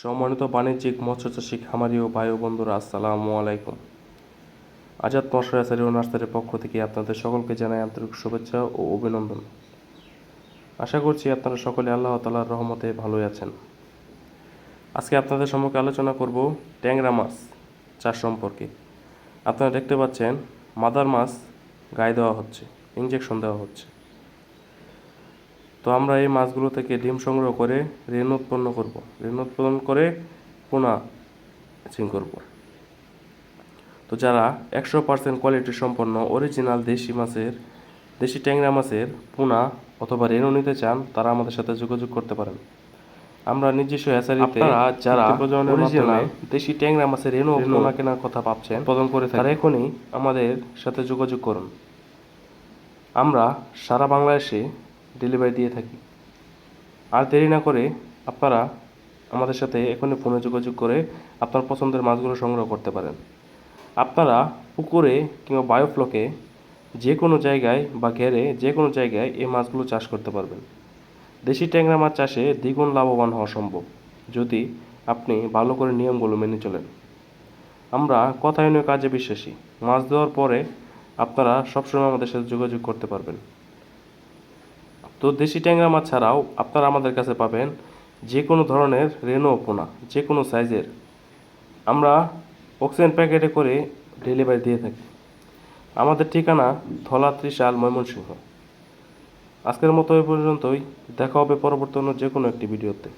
সম্মানিত বাণিজ্যিক মৎস্য মৎস্যচাষী খামারি ও ও বন্ধুরা, আসসালামু আলাইকুম। আজাদ মশারি ও নার্সারির পক্ষ থেকে আপনাদের সকলকে জানাই আন্তরিক শুভেচ্ছা ও অভিনন্দন। আশা করছি আপনারা সকলে আল্লাহ তালার রহমতে ভালোই আছেন। আজকে আপনাদের সম্মুখে আলোচনা করব ট্যাংরা মাছ চাষ সম্পর্কে। আপনারা দেখতে পাচ্ছেন, মাদার মাছ গায়ে দেওয়া হচ্ছে ইঞ্জেকশন দেওয়া হচ্ছে। আমরা এই মাছগুলো থেকে ডিম সংগ্রহ করে ঋণ উৎপন্ন করব। ঋণ উৎপাদন করে পোনা চিং করব। তো যারা একশো পার্সেন্ট কোয়ালিটি সম্পন্ন অরিজিনাল দেশি মাছের দেশি ট্যাংরা মাছের পোনা অথবা রেণু নিতে চান তারা আমাদের সাথে যোগাযোগ করতে পারেন। আমরা নিজস্ব হ্যাচারিতে আপনারা যারা প্রজননের মাধ্যমে দেশি ট্যাংরা মাছের রেণু ও পোনা কেনার কথা ভাবছেন প্রদান করে তারা এখনই আমাদের সাথে যোগাযোগ করুন। আমরা সারা বাংলাদেশে ডেলিভারি দিয়ে থাকি। আর দেরি না করে আপনারা আমাদের সাথে এখনই ফোনে যোগাযোগ করে আপনার পছন্দের মাছগুলো সংগ্রহ করতে পারেন। আপনারা পুকুরে কিংবা বায়োফ্লকে যে কোনো জায়গায় বা ঘেরে যে কোনো জায়গায় এই মাছগুলো চাষ করতে পারবেন। দেশি ট্যাংরা মাছ চাষে দ্বিগুণ লাভবান হওয়া সম্ভব, যদি আপনি ভালো করে নিয়মগুলো মেনে চলেন। আমরা কথায়নীয় কাজে বিশ্বাসী। মাছ দেওয়ার পরে আপনারা সবসময় আমাদের সাথে যোগাযোগ করতে পারবেন। তো দেশি ট্যাংরা মাছ ছাড়াও আপনারা আমাদের কাছে পাবেন যে কোনো ধরনের রেনো পোনা, যে কোনো সাইজের। আমরা অক্সিজেন প্যাকেটে করে ডেলিভারি দিয়ে থাকি। আমাদের ঠিকানা ধলা ত্রিশাল ময়মনসিংহ। আজকের মতো এ পর্যন্তই। দেখা হবে পরবর্তী যে কোনো একটি ভিডিওতে।